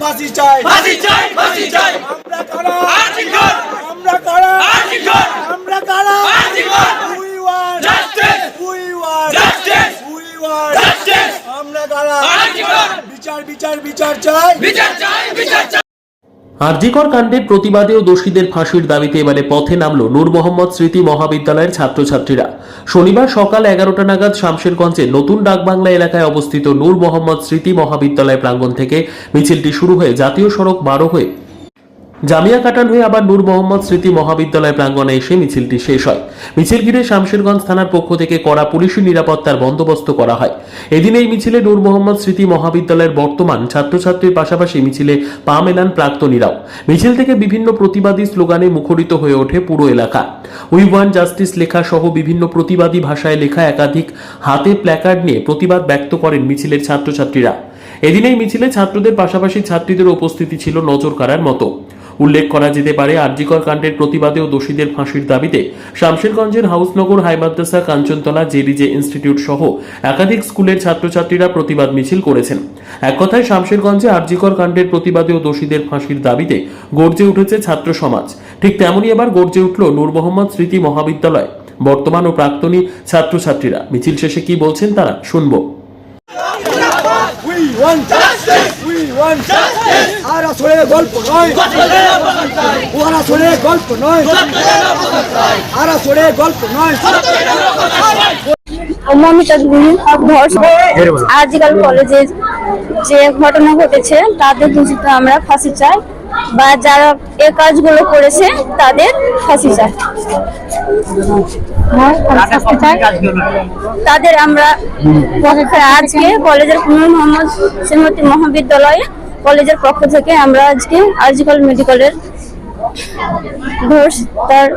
ফাঁসি চাই। ফাঁসি চাই ফাঁসি চাই। আমরা কারা? আর্জিকর আমরা কারা? আর্জিকর আমরা কারা? R G Kar we want justice we want justice we want justice আমরা কারা? আর্জিকর বিচার বিচার বিচার চাই। বিচার চাই বিচার চাই। আরজিকর কাণ্ডের প্রতিবাদে ও দোষীদের ফাঁসির দাবিতে এবারে পথে নামল নূর মোহাম্মদ স্মৃতি মহাবিদ্যালয়ের ছাত্রছাত্রীরা। শনিবার সকাল এগারোটা নাগাদ শামশেরগঞ্জে নতুন ডাকবাংলা এলাকায় অবস্থিত নূর মোহাম্মদ স্মৃতি মহাবিদ্যালয় প্রাঙ্গণ থেকে মিছিলটি শুরু হয়ে জাতীয় সড়ক বারো হয়ে জামিয়া কাটান হয়ে আবার নূর মোহাম্মদ স্মৃতি মহাবিদ্যালয় প্রাঙ্গণে এসে মিছিলটি শেষ হয়। মিছিল ঘিরে শামশেরগঞ্জ থানার পক্ষ থেকে কড়া পুলিশি নিরাপত্তার বন্দোবস্ত করা হয়। এদিন এই মিছিলে নূর মোহাম্মদ স্মৃতি মহাবিদ্যালয়ের বর্তমান ছাত্রছাত্রীর পাশাপাশি মিছিলে পা মেলান প্রাক্তনীরাও। মিছিল থেকে বিভিন্ন প্রতিবাদী স্লোগানে মুখরিত হয়ে ওঠে পুরো এলাকা। উই ওয়ান জাস্টিস লেখা সহ বিভিন্ন প্রতিবাদী ভাষায় লেখা একাধিক হাতে প্ল্যাকার্ড নিয়ে প্রতিবাদ ব্যক্ত করেন মিছিলের ছাত্রছাত্রীরা। এদিন এই মিছিলে ছাত্রদের পাশাপাশি ছাত্রীদের উপস্থিতি ছিল নজর কাড়ার মতো। উল্লেখ করা যেতে পারে, আরজিকর কাণ্ডের প্রতিবাদে ও দোষীদের ফাঁসির দাবিতে শামশেরগঞ্জের হাউসনগর হাই মাদ্রাসা কাঞ্চনতলা, জেডিজে ইনস্টিটিউট সহ একাধিক স্কুলের ছাত্রছাত্রীরা প্রতিবাদ মিছিল করেছেন। এক কথায়, শামশেরগঞ্জে আরজিকর কাণ্ডের প্রতিবাদে ও দোষীদের ফাঁসির দাবিতে গর্জে উঠেছে ছাত্র সমাজ। ঠিক তেমনই এবার গর্জে উঠল নূর মোহাম্মদ স্মৃতি মহাবিদ্যালয়। বর্তমান ও প্রাক্তনী ছাত্রছাত্রীরা। মিছিল শেষে কি বলছেন তারা? শুনব। ওয়ান উই ওয়ান আর আসলে গল্প নয়। আসলে গল্প নয়। আর আসলে গল্প নয়। মমিতা আজকাল কলেজে যে ঘটনা ঘটেছে তাদের দূষিত আমরা ফাঁসি চাই। বা যারা এ কাজগুলো করেছে তাদের ফাঁসি চাই তাদের আমরা আজকে কলেজের কুমার মোহাম্মদ শ্রীমতী মহাবিদ্যালয়ে কলেজের পক্ষ থেকে আমরা আজকে আরজিকল মেডিকেলের ঘোষ তার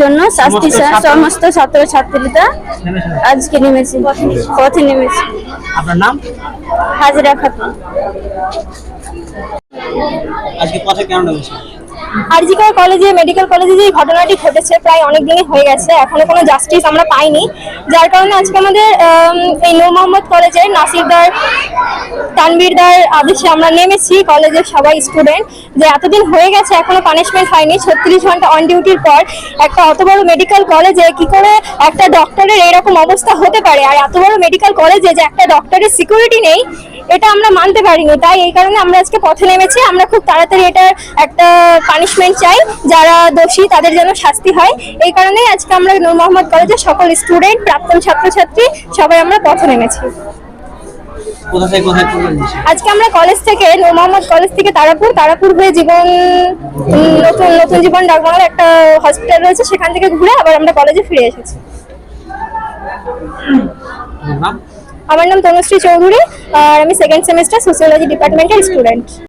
জন্য শাস্তি সমস্ত ছাত্র ছাত্রীরা আজকে নেমেছি পথে নেমেছি। আপনার নাম? হাজিরা খাতুন। আজকে পথে কেন নেমেছেন আরজিকর কলেজে, মেডিকেল কলেজে যে ঘটনাটি ঘটেছে প্রায় অনেক দিনই হয়ে গেছে, এখনও কোনো জাস্টিস আমরা পাইনি। যার কারণে আজকে আমাদের এই নূর মোহাম্মদ কলেজের নাসিরদার, তানবীরদার আদেশে আমরা নেমেছি কলেজের সবাই স্টুডেন্ট যে এতদিন হয়ে গেছে, এখনও পানিশমেন্ট হয়নি। ছত্রিশ ঘণ্টা অন ডিউটির পর একটা অত বড় মেডিকেল কলেজে কি করে একটা ডক্টরের এরকম অবস্থা হতে পারে? আর এত বড় মেডিকেল কলেজে যে একটা ডক্টরের সিকিউরিটি নেই এটা আমরা মানতে পারিনি তাই এই কারণে আমরা আজকে পথে নেমেছি। আমরা খুব তাড়াতাড়ি এটার একটা পানিশমেন্ট চাই যারা দোষী তাদের যেন শাস্তি হয়। এই কারণেই আজকে আমরা নূর মোহাম্মদ কলেজের সকল স্টুডেন্ট প্রাক্তন ছাত্রছাত্রী সবাই আমরা পথে নেমেছি। আজকে আমরা কলেজ থেকে নূর মোহাম্মদ কলেজ থেকে তারাপুর। তারাপুর হয়ে জীবন নতুন নতুন জীবন ডাকবাংলার একটা হসপিটাল রয়েছে সেখান থেকে ঘুরে আবার আমরা কলেজে ফিরে এসেছি। আমার নাম তনুশ্রী চৌধুরী আর আমি সেকেন্ড সেমিস্টার সোসিওলজি ডিপার্টমেন্টের স্টুডেন্ট